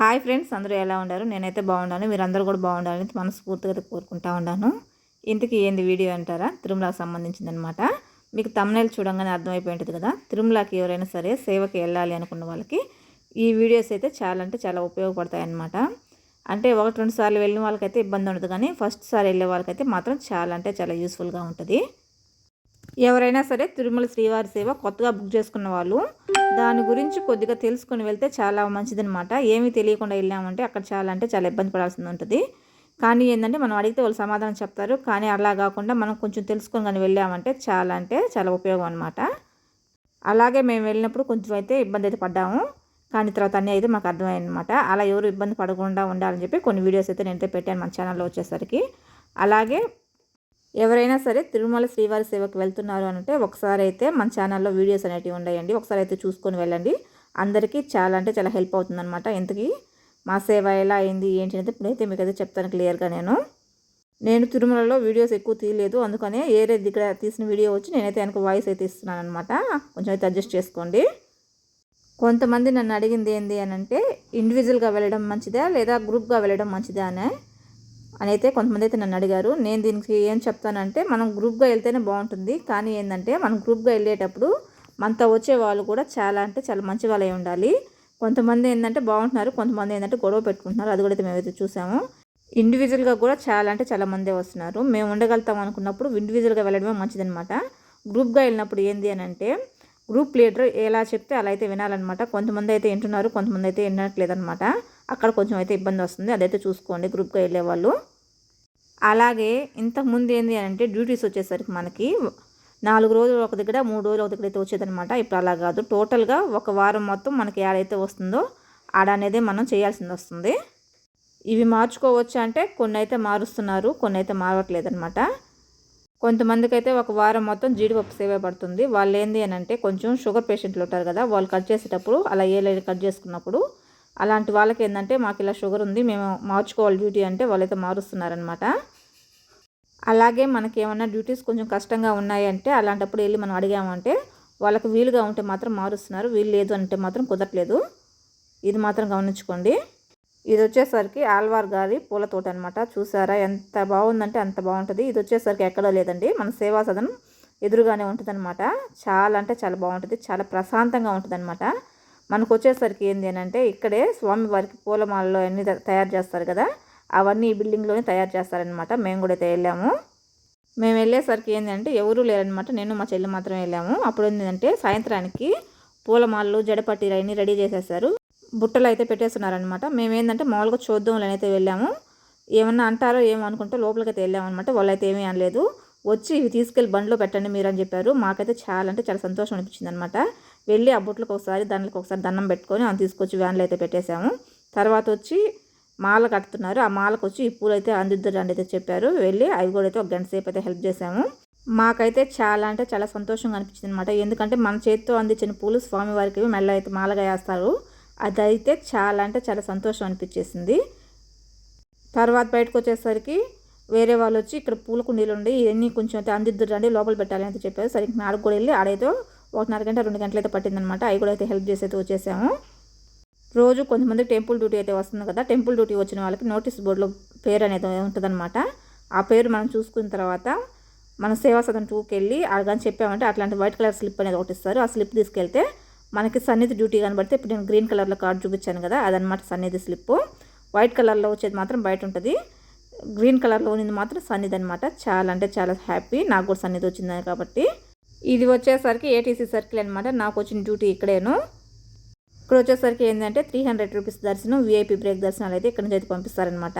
Hi friends అందరూ ఎలా ఉన్నారు? నేనైతే బాగున్నాను. మీరందరూ కూడా బాగుండాలని మనస్ఫూర్తిగా కోరుకుంటా ఉన్నాను. ఇంతకీ ఏంది వీడియో అంటారా? తిరుమలకు సంబంధించిందనమాట మీకు తమ్నైల్ చూడంగానే అర్థమైపోయి ఉంటుంది కదా? తిరుమలకి ఎవరైనా సరే సేవకి వెళ్ళాలి అనుకున్న వాళ్ళకి ఈ వీడియోస్ అయితే చాలా అంటే చాలా ఉపయోగపడతాయి అన్నమాట అంటే ఒకటి రెండు సార్లు వెళ్ళిన వాళ్ళకైతే ఇబ్బంది ఉండదు కానీ ఫస్ట్ సారి వెళ్ళే వాళ్ళకైతే మాత్రం చాలా అంటే చాలా యూస్ఫుల్గా ఉంటుంది. ఎవరైనా సరే తిరుమల శ్రీవారి సేవ కొత్తగా బుక్ చేసుకున్న వాళ్ళు దాని గురించి కొద్దిగా తెలుసుకొని వెళ్తే చాలా మంచిదనమాట ఏమీ తెలియకుండా వెళ్ళామంటే అక్కడ చాలా అంటే చాలా ఇబ్బంది పడాల్సి ఉంటుంది. కానీ ఏంటంటే మనం అడిగితే వాళ్ళు సమాధానం చెప్తారు. కానీ అలా కాకుండా మనం కొంచెం తెలుసుకొని కానీ వెళ్ళామంటే చాలా అంటే చాలా ఉపయోగం అనమాట అలాగే మేము వెళ్ళినప్పుడు కొంచెం అయితే ఇబ్బంది అయితే పడ్డాము. కానీ తర్వాత అన్నీ అయితే మాకు అర్థమైందనమాట అలా ఎవరు ఇబ్బంది పడకుండా ఉండాలని చెప్పి కొన్ని వీడియోస్ అయితే నేనైతే పెట్టాను మన ఛానల్లో వచ్చేసరికి. అలాగే ఎవరైనా సరే తిరుమల శ్రీవారి సేవకు వెళ్తున్నారు అంటే ఒకసారి అయితే మన ఛానల్లో వీడియోస్ అనేటివి ఉన్నాయండి ఒకసారి అయితే చూసుకొని వెళ్ళండి. అందరికీ చాలా అంటే చాలా హెల్ప్ అవుతుందన్నమాట. ఇంతకీ మా సేవ ఎలా అయింది ఏంటి అనేది ఇప్పుడైతే మీకు అయితే చెప్తాను క్లియర్గా నేను. నేను తిరుమలలో వీడియోస్ ఎక్కువ తీయలేదు. అందుకనే ఏరే దగ్గర తీసిన వీడియో వచ్చి నేనైతే వెనక వాయిస్ అయితే ఇస్తున్నాను అనమాట కొంచెం అయితే అడ్జస్ట్ చేసుకోండి. కొంతమంది నన్ను అడిగింది ఏంది అని అంటే ఇండివిజువల్గా వెళ్ళడం మంచిదా లేదా గ్రూప్గా వెళ్ళడం మంచిదా అని అని అయితే కొంతమంది అయితే నన్ను అడిగారు. నేను దీనికి ఏం చెప్తానంటే మనం గ్రూప్గా వెళ్తేనే బాగుంటుంది. కానీ ఏంటంటే మనం గ్రూప్గా వెళ్ళేటప్పుడు మనతో వచ్చే వాళ్ళు కూడా చాలా అంటే చాలా మంచి వాళ్ళే ఉండాలి. కొంతమంది ఏంటంటే బాగుంటున్నారు కొంతమంది ఏంటంటే గొడవ పెట్టుకుంటున్నారు. అది కూడా అయితే మేమైతే చూసాము. ఇండివిజువల్గా కూడా చాలా అంటే చాలా మందే వస్తున్నారు. మేము ఉండగలుగుతాం అనుకున్నప్పుడు ఇండివిజువల్గా వెళ్ళడమే మంచిదనమాట గ్రూప్గా వెళ్ళినప్పుడు ఏంది అని అంటే గ్రూప్ లీడర్ ఎలా చెప్తే అలా అయితే వినాలన్నమాట. కొంతమంది అయితే వింటున్నారు కొంతమంది అయితే వినట్లేదనమాట అక్కడ కొంచెం అయితే ఇబ్బంది వస్తుంది. అదైతే చూసుకోండి గ్రూప్గా వెళ్ళేవాళ్ళు అలాగే ఇంతకుముందు ఏంది అని అంటే డ్యూటీస్ వచ్చేసరికి మనకి నాలుగు రోజులు ఒక దగ్గర మూడు రోజులు ఒక దగ్గర అయితే వచ్చేదనమాట ఇప్పుడు అలా కాదు. టోటల్గా ఒక వారం మొత్తం మనకి ఏడైతే వస్తుందో ఆడ అనేది మనం చేయాల్సింది వస్తుంది. ఇవి మార్చుకోవచ్చు అంటే కొన్ని అయితే మారుస్తున్నారు కొన్ని అయితే మారట్లేదనమాట కొంతమందికి అయితే ఒక వారం మొత్తం జీడిపప్పు సేవ పడుతుంది. వాళ్ళు ఏంది అని అంటే కొంచెం షుగర్ పేషెంట్లు ఉంటారు కదా వాళ్ళు కట్ చేసేటప్పుడు అలా ఏ లైన్ కట్ చేసుకున్నప్పుడు అలాంటి వాళ్ళకి ఏంటంటే మాకు ఇలా షుగర్ ఉంది మేము మార్చుకోవాలి డ్యూటీ అంటే వాళ్ళైతే మారుస్తున్నారనమాట అలాగే మనకి ఏమన్నా డ్యూటీస్ కొంచెం కష్టంగా ఉన్నాయంటే అలాంటప్పుడు వెళ్ళి మనం అడిగామంటే వాళ్ళకి వీలుగా ఉంటే మాత్రం మారుస్తున్నారు వీలు లేదు అంటే మాత్రం కుదరట్లేదు. ఇది మాత్రం గమనించుకోండి. ఇది వచ్చేసరికి ఆల్వార్ గారి పూల తోట అనమాట చూసారా ఎంత బాగుందంటే అంత బాగుంటుంది. ఇది వచ్చేసరికి ఎక్కడో లేదండి. మన సేవా సదనం ఎదురుగానే ఉంటుంది అనమాట చాలా అంటే చాలా బాగుంటుంది. చాలా ప్రశాంతంగా ఉంటుంది అనమాట మనకు వచ్చేసరికి ఏంది అని అంటే ఇక్కడే స్వామివారికి పూలమాలలో అన్నీ తయారు చేస్తారు కదా అవన్నీ ఈ బిల్డింగ్లోనే తయారు చేస్తారనమాట మేము కూడా అయితే వెళ్ళాము. మేము వెళ్ళేసరికి ఏంటంటే ఎవరూ లేరనమాట నేను మా చెల్లి మాత్రమే వెళ్ళాము. అప్పుడు ఏంటంటే సాయంత్రానికి పూలమాలలు జడపట్టీలు అన్నీ రెడీ చేసేసారు. బుట్టలు అయితే పెట్టేస్తున్నారనమాట మేము ఏంటంటే మామూలుగా చూద్దాం అయితే వెళ్ళాము. ఏమన్నా అంటారో ఏమో అనుకుంటే లోపలికి అయితే వెళ్ళామన్నమాట. వాళ్ళు అయితే ఏమీ అనలేదు. వచ్చి ఇవి తీసుకెళ్ళి బండిలో పెట్టండి మీరు అని చెప్పారు. మాకైతే చాలా అంటే చాలా సంతోషం అనిపించింది అనమాట వెళ్ళి ఆ బుట్లకు ఒకసారి దానికి ఒకసారి దండం పెట్టుకొని అని తీసుకొచ్చి వ్యాన్లో అయితే పెట్టేశాము. తర్వాత వచ్చి మాల కడుతున్నారు. ఆ మాలకు వచ్చి ఈ పూలు అయితే అందిద్దరండి అయితే చెప్పారు. వెళ్ళి అవి కూడా అయితే ఒక గంట సేపు అయితే హెల్ప్ చేశాము. మాకైతే చాలా అంటే చాలా సంతోషంగా అనిపించింది అనమాట ఎందుకంటే మన చేతితో అందించిన పూలు స్వామివారికి మెల్ల అయితే మాలగా వేస్తారు. అదైతే చాలా అంటే చాలా సంతోషం అనిపించేసింది. తర్వాత బయటకు వచ్చేసరికి వేరే వాళ్ళు వచ్చి ఇక్కడ పూల కుండీలు ఉండి ఇవన్నీ కొంచెం అయితే అందిద్దురండి లోపల పెట్టాలి అని చెప్పారు. సరే నాలుగు కూడా వెళ్ళి ఆడేదో ఒకటిన్నర గంట రెండు గంటలు అయితే పట్టిందనమాట. అవి కూడా అయితే హెల్ప్ చేసి అయితే వచ్చేసాము. రోజు కొంతమంది టెంపుల్ డ్యూటీ అయితే వస్తుంది కదా టెంపుల్ డ్యూటీ వచ్చిన వాళ్ళకి నోటీస్ బోర్డులో పేరు అనేది ఉంటుందన్నమాట ఆ పేరు మనం చూసుకున్న తర్వాత మన సేవా సదన్ టూకి వెళ్ళి అడగని చెప్పామంటే అట్లాంటి వైట్ కలర్ స్లిప్ అనేది ఒకటి ఇస్తారు. ఆ స్లిప్ తీసుకెళ్తే మనకి సన్నిధి డ్యూటీ కనబడితే ఇప్పుడు నేను గ్రీన్ కలర్లో కార్డు చూపించాను కదా అదనమాట సన్నిధి స్లిప్. వైట్ కలర్లో వచ్చేది మాత్రం బయట ఉంటుంది. గ్రీన్ కలర్లో ఉన్నది మాత్రం సన్నిధి అనమాట. చాలా అంటే చాలా హ్యాపీ. నాకు కూడా సన్నిధి వచ్చింది కాబట్టి. ఇది వచ్చేసరికి ఏటీసీ సర్కిల్ అనమాట నాకు వచ్చిన డ్యూటీ ఇక్కడేను. ఇక్కడ వచ్చేసరికి ఏంటంటే త్రీ హండ్రెడ్ రూపీస్ దర్శనం వీఐపీ బ్రేక్ దర్శనాలు అయితే ఇక్కడ నుంచి అయితే పంపిస్తారనమాట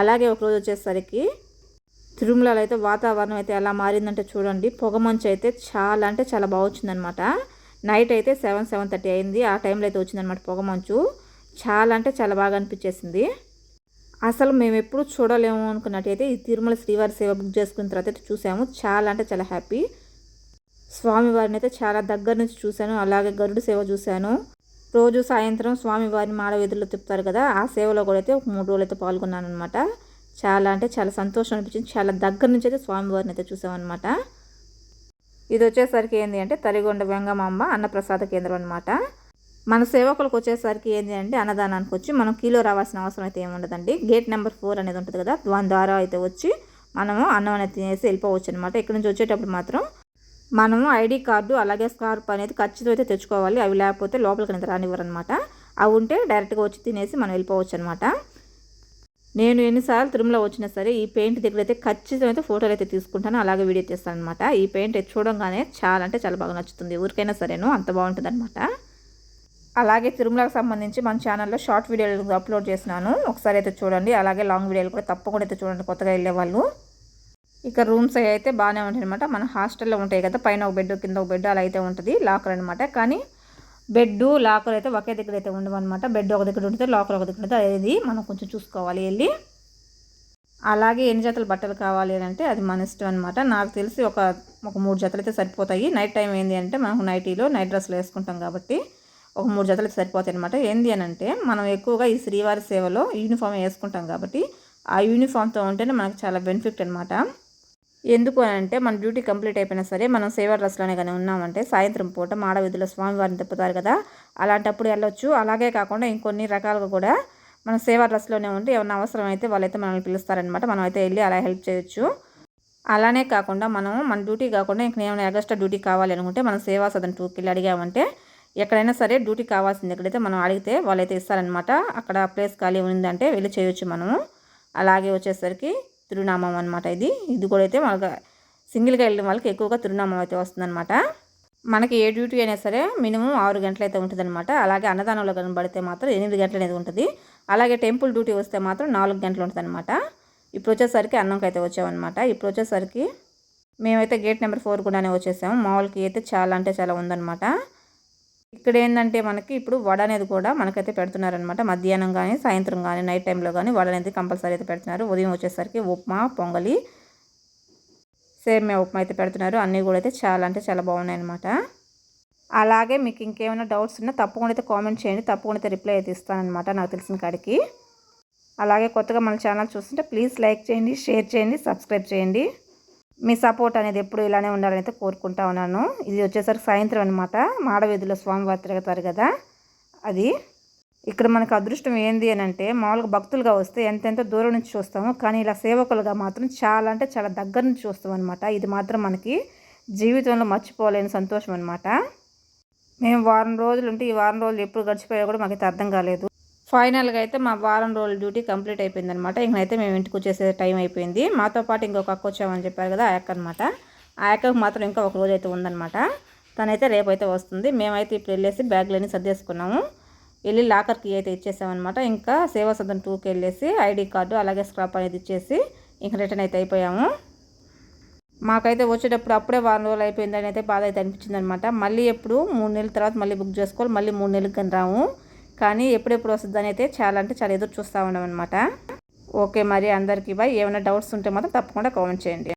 అలాగే ఒకరోజు వచ్చేసరికి తిరుమలలో అయితే వాతావరణం అయితే ఎలా మారిందంటే చూడండి. పొగమంచు అయితే చాలా అంటే చాలా బాగుచ్చిందనమాట నైట్ అయితే సెవెన్ సెవెన్ థర్టీ అయింది. ఆ టైంలో అయితే వచ్చిందనమాట పొగమంచు చాలా అంటే చాలా బాగా అనిపించేసింది. అసలు మేము ఎప్పుడు చూడలేము అనుకున్నట్టయితే ఈ తిరుమల శ్రీవారి సేవ బుక్ చేసుకున్న తర్వాత అయితే చూసాము. చాలా అంటే చాలా హ్యాపీ స్వామివారిని అయితే చాలా దగ్గర నుంచి చూశాను. అలాగే గరుడు సేవ చూశాను. రోజు సాయంత్రం స్వామివారిని మాల వీధుల్లో తిప్పుతారు కదా ఆ సేవలో కూడా అయితే ఒక మూడు రోజులు అయితే పాల్గొన్నాను అనమాట చాలా అంటే చాలా సంతోషం అనిపించింది. చాలా దగ్గర నుంచి అయితే స్వామివారిని అయితే చూసామన్నమాట. ఇది వచ్చేసరికి ఏంటి అంటే తరిగొండ వెంగమాంబ అన్నప్రసాద కేంద్రం అనమాట మన సేవకులకు వచ్చేసరికి ఏంటి అంటే అన్నదానానికి వచ్చి మనం కిలో రావాల్సిన అవసరం అయితే ఏమి ఉండదండి. గేట్ నెంబర్ ఫోర్ అనేది ఉంటుంది కదా దాని ద్వారా అయితే వచ్చి మనము అన్నం అనేది తినేసి వెళ్ళిపోవచ్చు అనమాట ఇక్కడ నుంచి వచ్చేటప్పుడు మాత్రం మనము ఐడి కార్డు అలాగే స్కార్ప్ అనేది ఖచ్చితంగా అయితే తెచ్చుకోవాలి. అవి లేకపోతే లోపలికి అనేది రానివ్వరు అనమాట అవి ఉంటే డైరెక్ట్గా వచ్చి తినేసి మనం వెళ్ళిపోవచ్చు అనమాట నేను ఎన్నిసార్లు తిరుమల వచ్చినా సరే ఈ పెయింట్ దగ్గర అయితే ఖచ్చితంగా అయితే ఫోటోలు అయితే తీసుకుంటాను. అలాగే వీడియో చేస్తాను అనమాట ఈ పెయింట్ చూడంగానే చాలా అంటే చాలా బాగా నచ్చుతుంది. ఊరికైనా సరేను అంత బాగుంటుంది అనమాట అలాగే తిరుమలకు సంబంధించి మన ఛానల్లో షార్ట్ వీడియోలు అప్లోడ్ చేసినాను ఒకసారి అయితే చూడండి. అలాగే లాంగ్ వీడియోలు కూడా తప్పకుండా అయితే చూడండి. కొత్తగా వెళ్ళే వాళ్ళు ఇక రూమ్స్ అయితే బాగానే ఉంటాయి అనమాట మన హాస్టల్లో ఉంటాయి కదా పైన ఒక బెడ్ కింద ఒక బెడ్ అలా అయితే ఉంటుంది లాకర్ అనమాట కానీ బెడ్ లాకర్ అయితే ఒకే దగ్గర అయితే ఉండవన్నమాట. బెడ్ ఒక దగ్గర ఉంటుంది లాకర్ ఒక దగ్గర ఉంటుంది అది మనం కొంచెం చూసుకోవాలి వెళ్ళి. అలాగే ఎన్ని జతలు బట్టలు కావాలి అంటే అది మన ఇష్టం అనమాట నాకు తెలిసి ఒక ఒక మూడు జతలు అయితే సరిపోతాయి. నైట్ టైం ఏంటి అంటే మనకు నైటీలో నైట్ డ్రెస్లు వేసుకుంటాం కాబట్టి ఒక మూడు జతలు సరిపోతాయి అనమాట ఏంది అని అంటే మనం ఎక్కువగా ఈ శ్రీవారి సేవలో యూనిఫామ్ వేసుకుంటాం కాబట్టి ఆ యూనిఫామ్తో ఉంటేనే మనకు చాలా బెనిఫిట్ అనమాట ఎందుకు అని అంటే మన డ్యూటీ కంప్లీట్ అయిపోయినా సరే మనం సేవా డ్రెస్లోనే కానీ ఉన్నామంటే సాయంత్రం పూట మాడవీధిలో స్వామివారిని తిప్పుతారు కదా అలాంటప్పుడు వెళ్ళొచ్చు. అలాగే కాకుండా ఇంకొన్ని రకాలుగా కూడా మన సేవా డ్రెస్లోనే ఉంటే ఏమైనా అవసరం అయితే వాళ్ళైతే మనల్ని పిలుస్తారనమాట మనం అయితే వెళ్ళి అలా హెల్ప్ చేయొచ్చు. అలానే కాకుండా మనం మన డ్యూటీ కాకుండా ఇంక ఏమైనా ఎగస్ట్రా డ్యూటీ కావాలి అనుకుంటే మనం సేవా సదన్ టూకి వెళ్ళి అడిగామంటే ఎక్కడైనా సరే డ్యూటీ కావాల్సింది ఎక్కడైతే మనం అడిగితే వాళ్ళైతే ఇస్తారనమాట అక్కడ ప్లేస్ ఖాళీ ఉందంటే వెళ్ళి చేయొచ్చు మనము. అలాగే వచ్చేసరికి తిరునామం అనమాట ఇది. ఇది కూడా అయితే మనకు సింగిల్గా వెళ్ళిన వాళ్ళకి ఎక్కువగా తిరునామం అయితే వస్తుందన్నమాట. మనకి ఏ డ్యూటీ అయినా సరే మినిమం ఆరు గంటలు అయితే ఉంటుందన్నమాట. అలాగే అన్నదానంలో కనబడితే మాత్రం ఎనిమిది గంటలు అనేది ఉంటుంది. అలాగే టెంపుల్ డ్యూటీ వస్తే మాత్రం నాలుగు గంటలు ఉంటుందన్నమాట. ఇప్పుడు వచ్చేసరికి అన్నంకి అయితే వచ్చామన్నమాట. ఇప్పుడు వచ్చేసరికి మేమైతే గేట్ నెంబర్ ఫోర్ కూడానే వచ్చేసాము. మామూలుకి అయితే చాలా అంటే చాలా ఉందన్నమాట. ఇక్కడ ఏంటంటే మనకి ఇప్పుడు వడ అనేది కూడా మనకైతే పెడుతున్నారనమాట మధ్యాహ్నం కానీ సాయంత్రం కానీ నైట్ టైంలో కానీ వడ అనేది కంపల్సరీ అయితే పెడుతున్నారు. ఉదయం వచ్చేసరికి ఉప్మా పొంగలి సేమ్యా ఉప్మా అయితే పెడుతున్నారు. అన్నీ కూడా అయితే చాలా అంటే చాలా బాగున్నాయి అనమాట అలాగే మీకు ఇంకేమైనా డౌట్స్ ఉన్నా తప్పకుండా అయితే కామెంట్ చేయండి. తప్పకుండా అయితే రిప్లై అయితే ఇస్తానమాట నాకు తెలిసిన కాడికి. అలాగే కొత్తగా మన ఛానల్ చూస్తుంటే ప్లీజ్ లైక్ చేయండి షేర్ చేయండి సబ్స్క్రైబ్ చేయండి. మీ సపోర్ట్ అనేది ఎప్పుడు ఇలానే ఉండాలని అయితే కోరుకుంటా ఉన్నాను. ఇది వచ్చేసరికి సాయంత్రం అనమాట మాడవీధిలో స్వామివారి తిరగతారు కదా? అది. ఇక్కడ మనకు అదృష్టం ఏంది అని అంటే మామూలుగా భక్తులుగా వస్తే ఎంతెంత దూరం నుంచి చూస్తాము కానీ ఇలా సేవకులుగా మాత్రం చాలా అంటే చాలా దగ్గర నుంచి చూస్తాం అనమాట ఇది మాత్రం మనకి జీవితంలో మర్చిపోలేని సంతోషం అనమాట మేము వారం రోజులు ఉంటే ఈ వారం రోజులు ఎప్పుడు గడిచిపోయా కూడా మాకైతే అర్థం కాలేదు. ఫైనల్గా అయితే మా వారం రోజుల డ్యూటీ కంప్లీట్ అయిపోయింది అనమాట ఇంకనైతే మేము ఇంటికి వచ్చేసే టైం అయిపోయింది. మాతో పాటు ఇంకొక అక్క వచ్చామని చెప్పారు కదా ఆ అక్క అనమాట ఆ అక్కకు మాత్రం ఇంకా ఒక రోజు అయితే ఉందనమాట తనైతే రేపైతే వస్తుంది. మేమైతే ఇప్పుడు వెళ్ళేసి బ్యాగ్లన్నీ సర్దేసుకున్నాము. వెళ్ళి లాకర్కి అయితే ఇచ్చేసామన్నమాట. ఇంకా సేవా సదన్ టూకి వెళ్ళేసి ఐడి కార్డు అలాగే స్క్రాప్ అనేది ఇచ్చేసి ఇంక రిటర్న్ అయితే అయిపోయాము. మాకైతే వచ్చేటప్పుడు అప్పుడే వారం రోజులు అయిపోయిందని అయితే బాధ అయితే అనిపించింది అనమాట మళ్ళీ ఎప్పుడు మూడు నెలల తర్వాత మళ్ళీ బుక్ చేసుకోవాలి. మళ్ళీ మూడు నెలలకు కానీ రాము. కానీ ఎప్పుడెప్పుడు వస్తుందని అయితే చాలా అంటే చాలా ఎదురు చూస్తూ ఉన్నాం అనమాట ఓకే మరి అందరికీ బాయ్ ఏమైనా డౌట్స్ ఉంటే మాత్రం తప్పకుండా కామెంట్ చేయండి.